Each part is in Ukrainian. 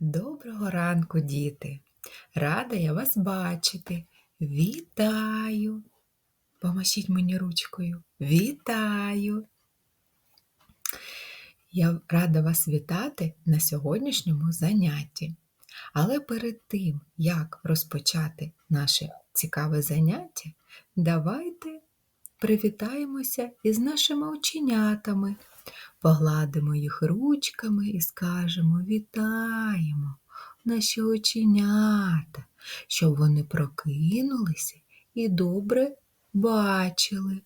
Доброго ранку, діти! Рада я вас бачити. Вітаю! Помашіть мені ручкою. Вітаю! Я рада вас вітати на сьогоднішньому занятті. Але перед тим, як розпочати наше цікаве заняття, давайте привітаємося із нашими оченятами, погладимо їх ручками і скажемо Вітаємо наші оченята, щоб вони прокинулися і добре бачили.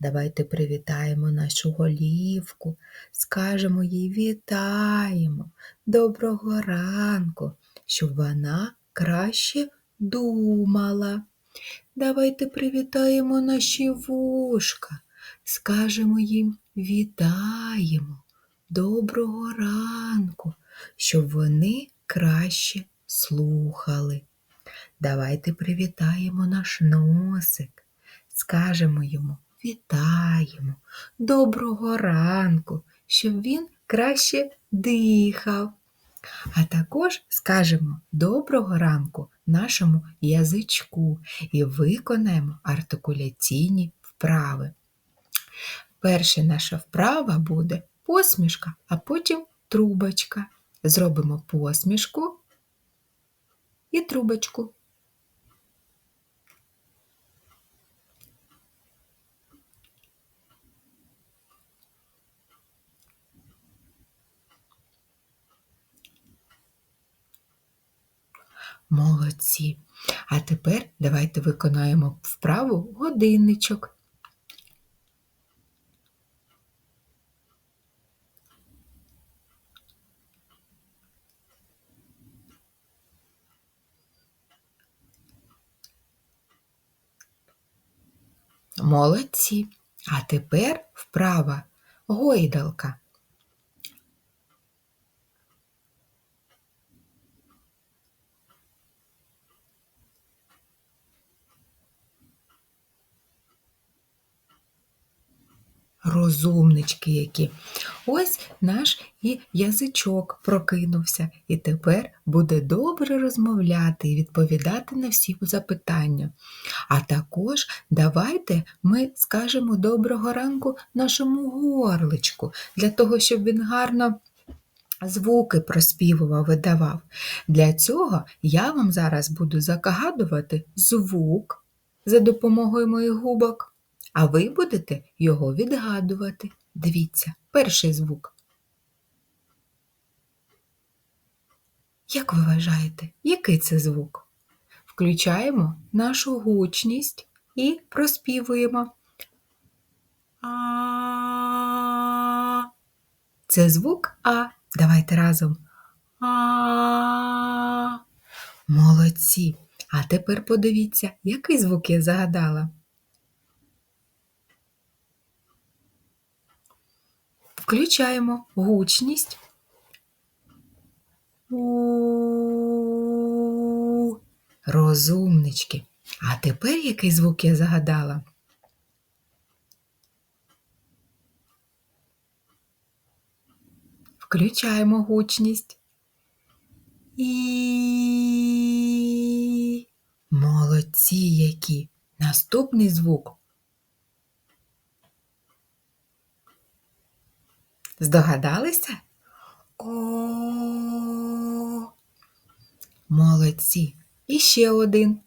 Давайте привітаємо нашу голівку, скажемо їй вітаємо, доброго ранку, щоб вона краще думала. Давайте привітаємо наші вушка, скажемо їм вітаємо, доброго ранку, щоб вони краще слухали. Давайте привітаємо наш носик, скажемо йому вітаємо, доброго ранку, щоб він краще дихав. А також скажемо доброго ранку! нашому язичку. І виконаємо артикуляційні вправи. Перша наша вправа буде посмішка, а потім трубочка. Зробимо посмішку і трубочку. Молодці. А тепер давайте виконаємо вправу годинничок. Молодці. А тепер вправа гойдалка. Розумнички які. Ось наш і язичок прокинувся, і тепер буде добре розмовляти і відповідати на всі запитання. А також давайте ми скажемо доброго ранку нашому горличку, для того, щоб він гарно звуки проспівував, видавав. Для цього я вам зараз буду загадувати звук за допомогою моїх губок а ви будете його відгадувати. Дивіться, перший звук. Як ви вважаєте, який це звук? Включаємо нашу гучність і проспівуємо. А. Це звук А. Давайте разом. А. Молодці. А тепер подивіться, який звук я загадала. Включаємо гучність. У розумнички. А тепер який звук я загадала? Включаємо гучність. І молодці які. Наступний звук Здогадалися? О. Молодці. І ще один.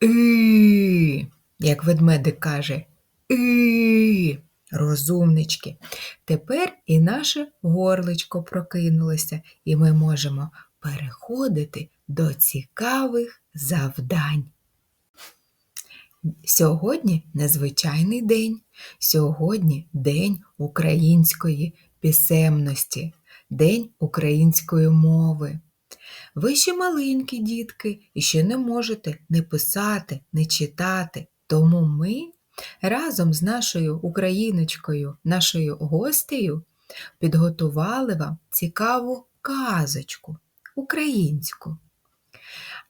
І, як ведмедик каже, і, розумнички. Тепер і наше горличко прокинулося, і ми можемо переходити до цікавих завдань. Сьогодні незвичайний день. Сьогодні День української писемності, День української мови. Ви ще маленькі дітки і ще не можете не писати, не читати. Тому ми разом з нашою україночкою, нашою гостею підготували вам цікаву казочку українську.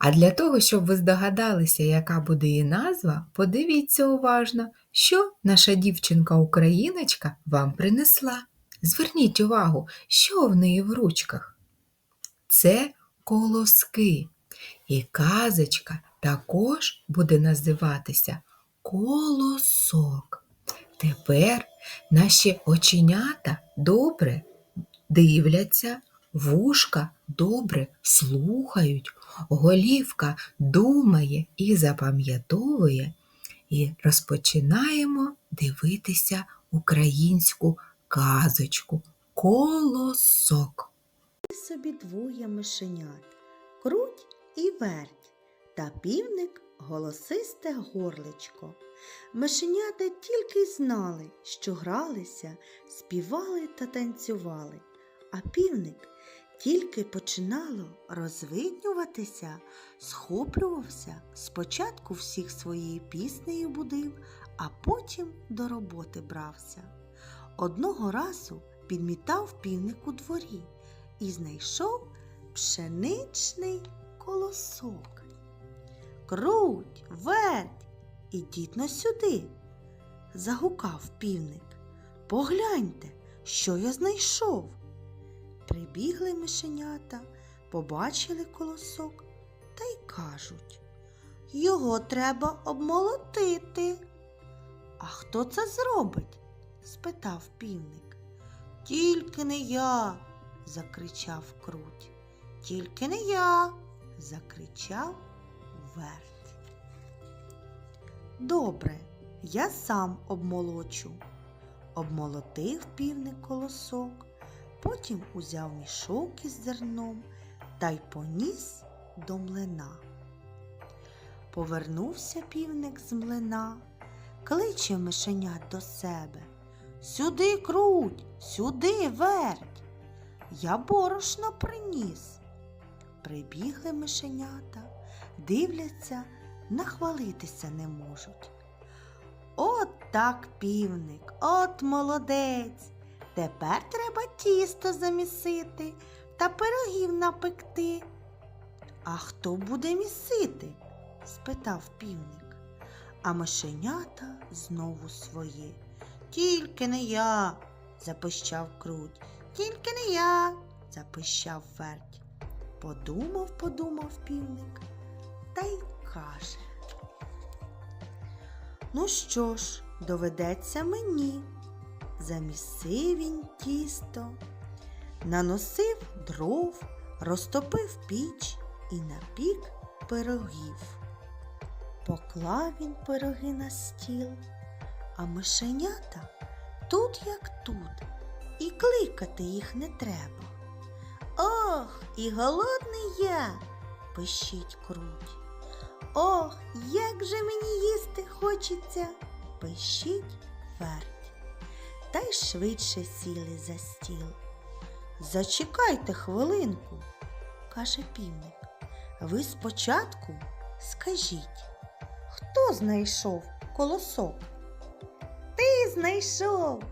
А для того, щоб ви здогадалися, яка буде її назва, подивіться уважно, що наша дівчинка-україночка вам принесла. Зверніть увагу, що в неї в ручках. Це колоски. І казочка також буде називатися колосок. Тепер наші оченята добре дивляться, вушка добре слухають, голівка думає і запам'ятовує, і розпочинаємо дивитися українську казочку Колосок. собі двоє мишенят круть і верть, та півник голосисте горличко. Мишенята тільки й знали, що гралися, співали та танцювали, а півник тільки починало розвиднюватися, схоплювався, спочатку всіх своєю піснею будив, а потім до роботи брався. Одного разу підмітав півник у дворі і знайшов пшеничний колосок. Круть, верть, ідіть но сюди, загукав півник. Погляньте, що я знайшов. Прибігли мишенята, побачили колосок та й кажуть Його треба обмолотити. А хто це зробить? спитав півник. Тільки не я, закричав круть. Тільки не я, закричав верть. Добре, я сам обмолочу. Обмолотив півник колосок, потім узяв мішок із зерном та й поніс до млина. Повернувся півник з млина, кличе мишенят до себе. Сюди круть, сюди верть. Я борошно приніс. Прибігли мишенята, дивляться, нахвалитися не можуть. От так півник, от молодець. Тепер треба тісто замісити та пирогів напекти. А хто буде місити? спитав півник. А мишенята знову своє. Тільки не я, запищав круть. Тільки не я, запищав верть. Подумав, подумав півник та й каже. Ну що ж, доведеться мені. Замісив він тісто, наносив дров, розтопив піч і напік пирогів. Поклав він пироги на стіл, а мишенята тут як тут, і кликати їх не треба. Ох, і голодний я, пищить круть. Ох, як же мені їсти хочеться, пищить верть. Та й швидше сіли за стіл. Зачекайте хвилинку, каже півник. Ви спочатку скажіть, хто знайшов колосок? Ти знайшов.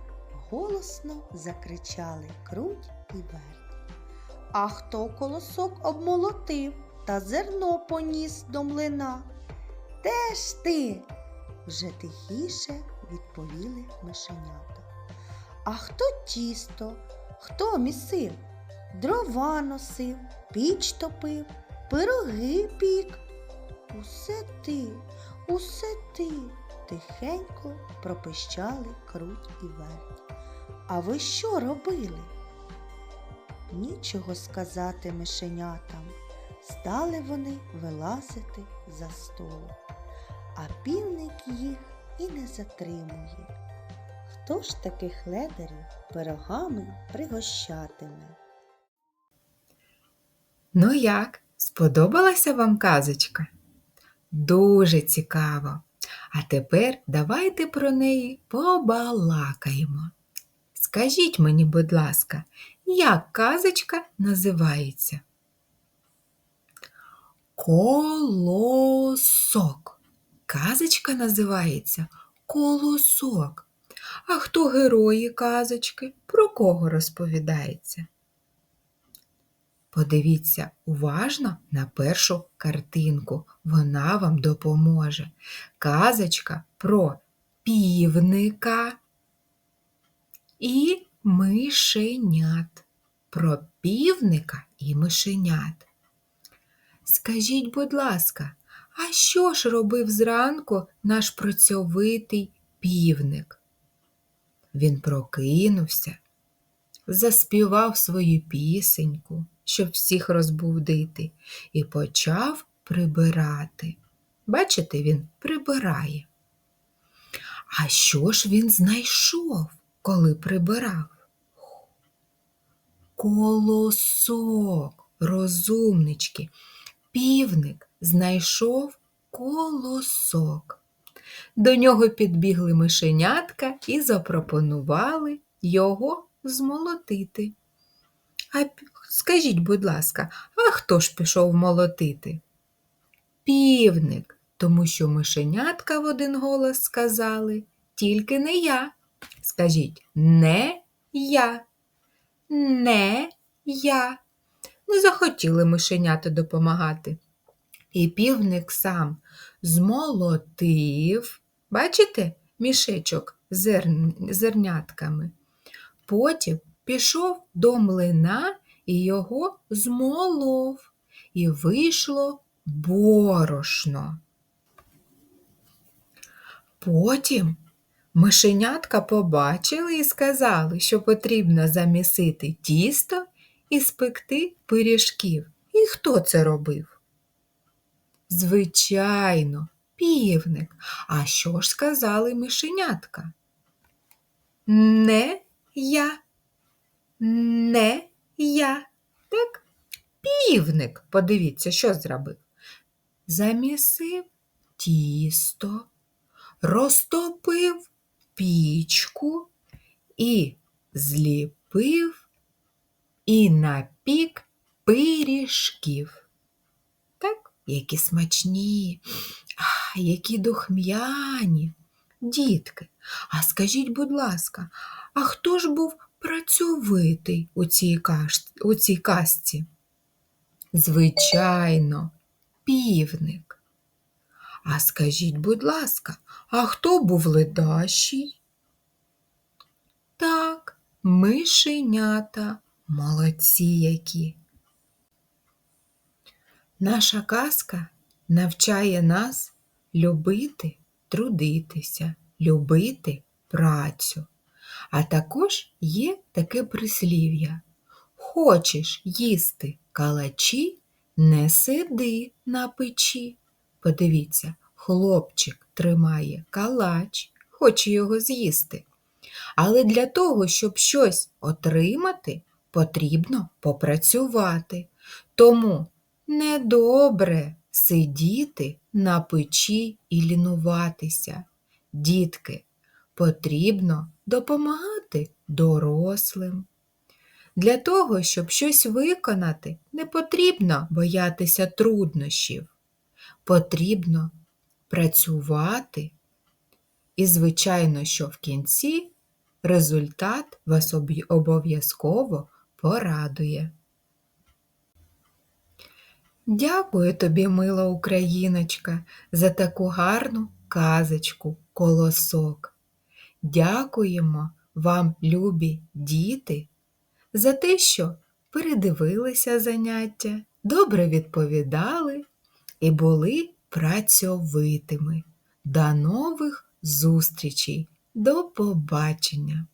голосно закричали круть і верть. А хто колосок обмолотив та зерно поніс до млина? Де ж ти? вже тихіше відповіли мишенята. А хто тісто, хто місив? Дрова носив, піч топив, пироги пік. Усе ти, усе ти, тихенько пропищали круть і верть. А ви що робили? Нічого сказати мишенятам. Стали вони вилазити за столу, а півник їх і не затримує. Хто ж таких ледарів пирогами пригощатиме? Ну як, сподобалася вам казочка? Дуже цікаво. А тепер давайте про неї побалакаємо. Скажіть мені, будь ласка, як казочка називається? Колосок. Казочка називається Колосок. А хто герої казочки? Про кого розповідається? Подивіться уважно на першу картинку. Вона вам допоможе. Казочка про півника і мишенят. Про півника і мишенят. Скажіть, будь ласка, а що ж робив зранку наш працьовитий півник? Він прокинувся, заспівав свою пісеньку, щоб всіх розбудити, і почав прибирати. Бачите, він прибирає. А що ж він знайшов, коли прибирав? Колосок, розумнички. Півник знайшов колосок. До нього підбігли мишенятка і запропонували його змолотити. А скажіть, будь ласка, а хто ж пішов молотити? Півник, тому що мишенятка в один голос сказали, тільки не я. Скажіть, не я, не я. Не захотіли мишенята допомагати. І півник сам змолотив, бачите, мішечок з зерн- зернятками. Потім пішов до млина і його змолов, і вийшло борошно. Потім мишенятка побачили і сказали, що потрібно замісити тісто і спекти пиріжків. І хто це робив? Звичайно, півник. А що ж сказали мишенятка? Не я, не я. Так? Півник, подивіться, що зробив. Замісив тісто, розтопив пічку і зліпив і напік пиріжків. Які смачні, які духм'яні. Дітки, а скажіть, будь ласка, а хто ж був працьовитий у цій, каш... у цій казці? Звичайно, півник. А скажіть, будь ласка, а хто був ледащий? Так, мишенята, молодці які. Наша казка навчає нас любити, трудитися, любити працю. А також є таке прислів'я. Хочеш їсти калачі, не сиди на печі. Подивіться, хлопчик тримає калач, хоче його з'їсти. Але для того, щоб щось отримати, потрібно попрацювати. Тому недобре сидіти на печі і лінуватися. Дітки, потрібно допомагати дорослим. Для того, щоб щось виконати, не потрібно боятися труднощів. Потрібно працювати. І, звичайно, що в кінці результат вас обов'язково порадує. Дякую тобі, мила Україночка, за таку гарну казочку колосок. Дякуємо вам, любі діти, за те, що передивилися заняття, добре відповідали і були працьовитими. До нових зустрічей! До побачення!